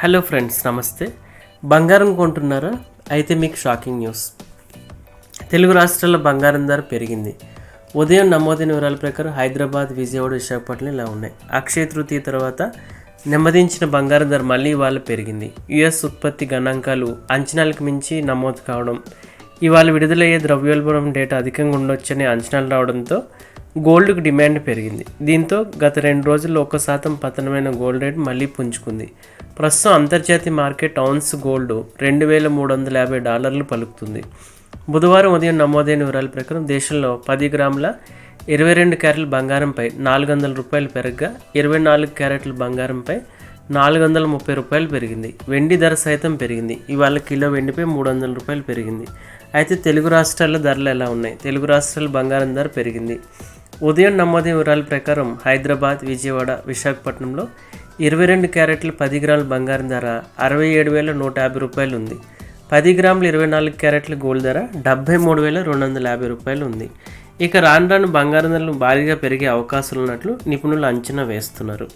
Hello friends నమస్తే. బంగారం కొంటున్నారా? అయితే మీకు షాకింగ్ న్యూస్. తెలుగు రాష్ట్రాల్లో బంగారం ధర పెరిగింది. ఉదయం నమోదైన వివరాల ప్రకారం హైదరాబాద్ విజయవాడ విశాఖపట్నం ఇలా ఉన్నాయి. అక్షయ తృతీయ తర్వాత నెమ్మదించిన బంగారం ధర మళ్ళీ ఇవాళ పెరిగింది. యుఎస్ ఉత్పత్తి గణాంకాలు అంచనాలకు మించి నమోదు కావడం ఇవాళ విడుదలయ్యే ద్రవ్యోల్బణం డేటా అధికంగా ఉండొచ్చని అంచనాలు రావడంతో గోల్డ్కు డిమాండ్ పెరిగింది. దీంతో గత రెండు రోజుల్లో ఒక శాతం పతనమైన గోల్డ్ రేట్ మళ్ళీ పుంజుకుంది. ప్రస్తుతం అంతర్జాతీయ మార్కెట్ ఔన్స్ గోల్డ్ రెండు వేల మూడు వందల యాభై డాలర్లు పలుకుతుంది. బుధవారం ఉదయం నమోదైన వివరాల ప్రకారం దేశంలో పది గ్రాముల ఇరవై రెండు క్యారెట్ల బంగారంపై నాలుగు వందల రూపాయలు పెరగగా ఇరవై నాలుగు క్యారెట్ల బంగారంపై నాలుగు వందల ముప్పై రూపాయలు పెరిగింది. వెండి ధర సైతం పెరిగింది. ఇవాళ కిలో వెండిపై మూడు వందల రూపాయలు పెరిగింది. అయితే తెలుగు రాష్ట్రాల్లో ధరలు ఎలా ఉన్నాయి? తెలుగు రాష్ట్రాల బంగారం ధర పెరిగింది. ఉదయం నమోదు వివరాల ప్రకారం హైదరాబాద్ విజయవాడ విశాఖపట్నంలో ఇరవై రెండు క్యారెట్ల పది గ్రాముల బంగారం ధర అరవై ఏడు వేల నూట యాభై రూపాయలు ఉంది. పది గ్రాములు ఇరవై నాలుగు క్యారెట్ల గోల్డ్ ధర డెబ్బై మూడు వేల రెండు వందల యాభై రూపాయలు ఉంది. ఇక రాను రాను బంగారం ధరలు భారీగా పెరిగే అవకాశాలు ఉన్నట్లు నిపుణులు అంచనా వేస్తున్నారు.